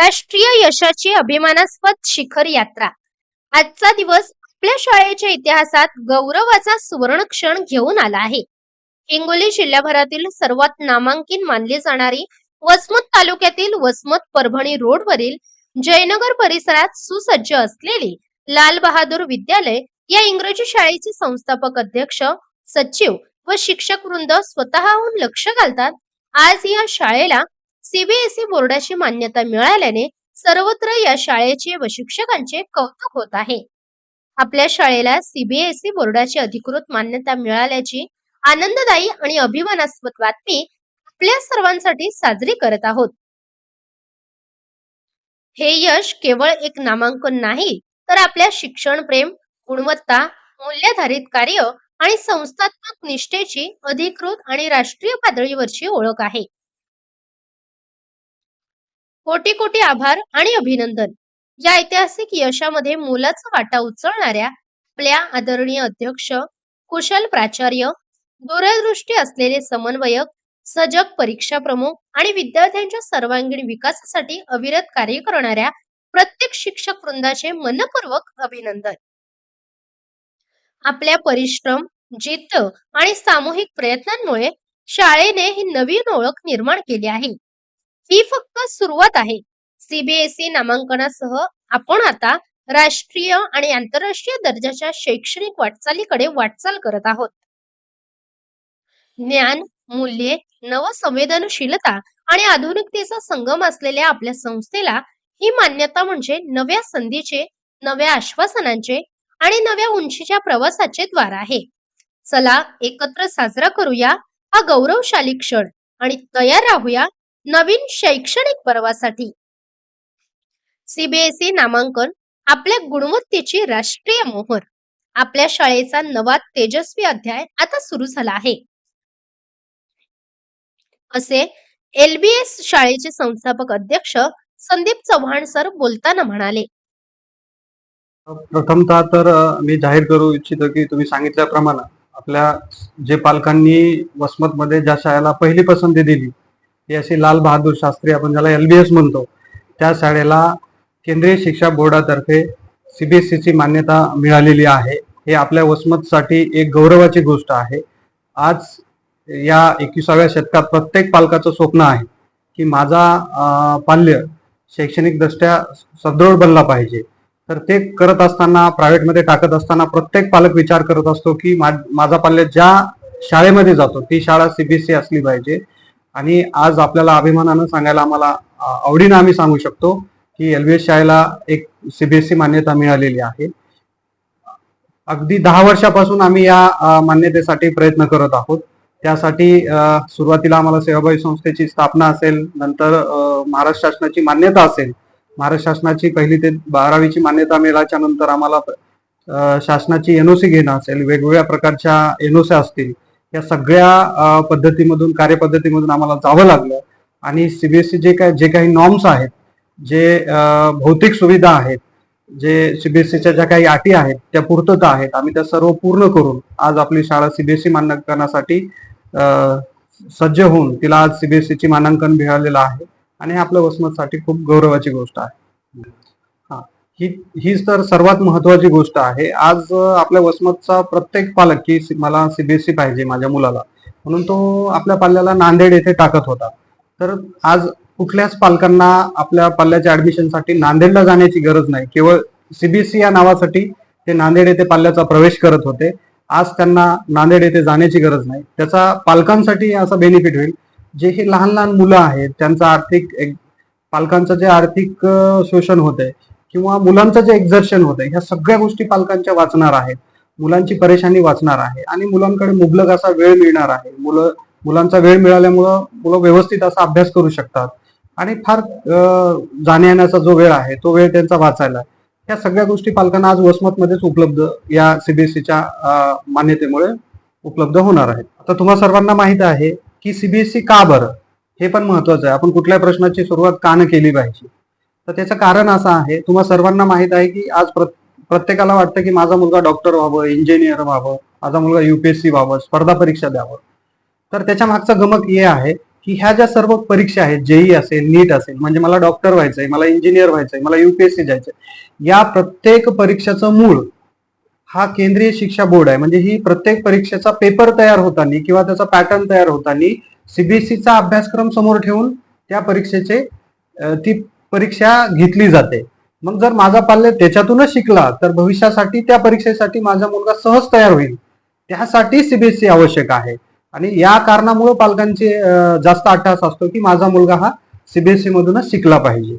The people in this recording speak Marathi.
राष्ट्रीय यशाची अभिमानास्पद शिखर यात्रा. आजचा दिवस आपल्या शाळेच्या इतिहासात गौरवाचा सुवर्ण क्षण घेऊन आला आहे. हिंगोली जिल्ह्याभरातील सर्वात नामांकित मानली जाणारी वसमत तालुक्यातील वसमत परभणी रोडवरील जयनगर परिसरात सुसज्ज असलेली लाल बहादूर विद्यालय या इंग्रजी शाळेचे संस्थापक अध्यक्ष सचिव व शिक्षक वृंद स्वतःहून लक्ष घालतात आज या शाळेला सीबीएसई बोर्डाची मान्यता मिळाल्याने सर्वत्र या शाळेचे व शिक्षकांचे कौतुक होत आहे. आपल्या शाळेला सीबीएसई बोर्डाची अधिकृत मान्यता मिळाल्याची आनंददायी आणि अभिमानास्पद बातमी आपल्या सर्वांसाठी साजरी करत आहोत. हे यश केवळ एक नामांकन नाही तर आपल्या शिक्षण प्रेम गुणवत्ता मूल्याधारित कार्य आणि संस्थात्मक निष्ठेची अधिकृत आणि राष्ट्रीय पातळीवरची ओळख आहे. कोटी कोटी आभार आणि अभिनंदन. या ऐतिहासिक यशामध्ये मोलाचा वाटा उचलणाऱ्या आपल्या आदरणीय अध्यक्ष कुशल प्राचार्य दूरदृष्टी असलेले समन्वयक सजग परीक्षा प्रमुख आणि विद्यार्थ्यांच्या सर्वांगीण विकासासाठी अविरत कार्य करणाऱ्या प्रत्येक शिक्षक वृंदाचे मनपूर्वक अभिनंदन. आपल्या परिश्रम जिद्द आणि सामूहिक प्रयत्नांमुळे शाळेने ही नवीन ओळख निर्माण केली आहे. ही फक्त सुरुवात आहे. सीबीएसई नामांकनासह आपण आता राष्ट्रीय आणि आंतरराष्ट्रीय दर्जाच्या शैक्षणिक वाटचालीकडे वाटचाल करत आहोत. ज्ञान मूल्ये नवसंवेदनशीलता आणि आधुनिकतेचा संगम असलेल्या आपल्या संस्थेला ही मान्यता म्हणजे नव्या संधीचे नव्या आश्वासनांचे आणि नव्या उंचीच्या प्रवासाचे द्वार आहे. चला एकत्र साजरा करूया हा गौरवशाली क्षण आणि तयार राहूया नवीन शैक्षणिक पर्वासाठी. सीबीएसई नामांकन आपल्या गुणवत्तेची राष्ट्रीय मोहर. आपल्या शाळेचा नवा तेजस्वी अध्याय आता सुरू झाला आहे. असे एलबीएस शाळेचे संस्थापक अध्यक्ष संदीप चव्हाण सर बोलताना म्हणाले. प्रथमतः तर मी जाहीर करू इच्छितो की तुम्ही सांगितल्याप्रमाणे आपल्या जे पालकांनी वसमतमध्ये ज्या शाळेला पहिली पसंती दिली ही अशी लाल बहादूर शास्त्री आपण ज्याला एल बी एस म्हणतो त्या शाळेला केंद्रीय शिक्षा बोर्डातर्फे सीबीएसईची मान्यता मिळालेली आहे. हे आपल्या वसमतसाठी एक गौरवाची गोष्ट आहे. आज या एकविसाव्या शतकात प्रत्येक पालकाचं स्वप्न आहे की माझा पाल्य शैक्षणिकदृष्ट्या सदृढ बनला पाहिजे. तर ते करत असताना प्रायव्हेटमध्ये टाकत असताना प्रत्येक पालक विचार करत असतो की मा- माझा पाल्य ज्या शाळेमध्ये जातो ती शाळा सीबीएसई असली पाहिजे. आणि आज आपल्याला अभिमानानं सांगायला आम्हाला आवडीनं आम्ही सांगू शकतो की एलबीएस शाळेला एक सीबीएसई मान्यता मिळालेली आहे. अगदी दहा वर्षापासून आम्ही या मान्यतेसाठी प्रयत्न करत आहोत. त्यासाठी सुरुवातीला आम्हाला सेवाभावी संस्थेची स्थापना असेल नंतर महाराष्ट्र शासनाची मान्यता असेल महाराष्ट्र शासनाची पहिली ते बारावीची मान्यता मिळाल्याच्या नंतर आम्हाला शासनाची एनओसी घेणं असेल वेगवेगळ्या प्रकारच्या एनओसी असतील या सगळ्या पद्धतीमधून कार्यपद्धतीमधून आम्हाला जावं लागलं. आणि सीबीएसई जे काय जे काही नॉर्म्स आहेत जे भौतिक सुविधा आहेत जे सीबीएसईच्या ज्या काही अटी आहेत त्या पूर्तता आहेत आम्ही त्या सर्व पूर्ण करून आज आपली शाळा सीबीएसई मानांकनासाठी सज्ज होऊन तिला आज सीबीएसईची मानांकन मिळालेलं आहे. आणि हे आपल्या वसमतसाठी खूप गौरवाची गोष्ट आहे. ही ही हीच तर सर्वात महत्वाची गोष्ट आहे. आज आपल्या वसमतचा प्रत्येक पालक की मला सीबीएसई पाहिजे माझ्या मुलाला म्हणून तो आपल्या पाल्याला नांदेड येथे टाकत होता. तर आज कुठल्याच पालकांना आपल्या पाल्याच्या ऍडमिशनसाठी नांदेडला जाण्याची गरज नाही. केवळ सीबीएसई या नावासाठी ते नांदेड येथे पाल्याचा प्रवेश करत होते. आज त्यांना नांदेड येथे जाण्याची गरज नाही. त्याचा पालकांसाठी असा बेनिफिट होईल. जे हे लहान लहान मुलं आहेत त्यांचा आर्थिक एक पालकांचं जे आर्थिक शोषण शोषण आहे किंवा मुलांचं जे एक्झर्शन होतंय ह्या सगळ्या गोष्टी पालकांच्या वाचणार आहेत. मुलांची परेशानी वाचणार आहे. आणि मुलांकडे मुबलक असा वेळ मिळणार आहे. मुलं मुलांचा वेळ मिळाल्यामुळं मुलं व्यवस्थित असा अभ्यास करू शकतात. आणि फार जाण्या येण्याचा जो वेळ आहे तो वेळ त्यांचा वाचायला. या ह्या सगळ्या गोष्टी पालकांना आज वसमतमध्येच उपलब्ध या सीबीएसईच्या मान्यतेमुळे उपलब्ध होणार आहेत. आता तुम्हा सर्वांना माहीत आहे की सीबीएसई का बरं? हे पण महत्वाचं आहे. आपण कुठल्या प्रश्नाची सुरुवात का न केली पाहिजे? तर त्याचं कारण असं आहे तुम्हा सर्वांना माहीत आहे की आज प्रत्येकाला वाटतं की माझा मुलगा डॉक्टर व्हावं इंजिनियर व्हावं माझा मुलगा युपीएससी व्हावं स्पर्धा परीक्षा द्यावं. तर त्याच्या मागचं गमक हे आहे की ह्या ज्या सर्व परीक्षा आहेत जेई असेल नीट असेल म्हणजे मला डॉक्टर व्हायचंय मला इंजिनियर व्हायचंय मला युपीएससी जायचंय या प्रत्येक परीक्षेचं मूळ हा केंद्रीय शिक्षा बोर्ड आहे. म्हणजे ही प्रत्येक परीक्षेचा पेपर तयार होताना किंवा त्याचा पॅटर्न तयार होताना सीबीएसईचा अभ्यासक्रम समोर ठेवून त्या परीक्षेचे ती परीक्षा घेतली जाते. मग जर माझा पाल्य त्याच्यातूनच शिकला तर भविष्यासाठी त्या परीक्षेसाठी माझा मुलगा सहज तयार होईल. त्यासाठी सीबीएसई आवश्यक आहे. आणि या कारणामुळे पालकांचे जास्त अट्टास असतो की माझा मुलगा हा सीबीएसई मधूनच शिकला पाहिजे.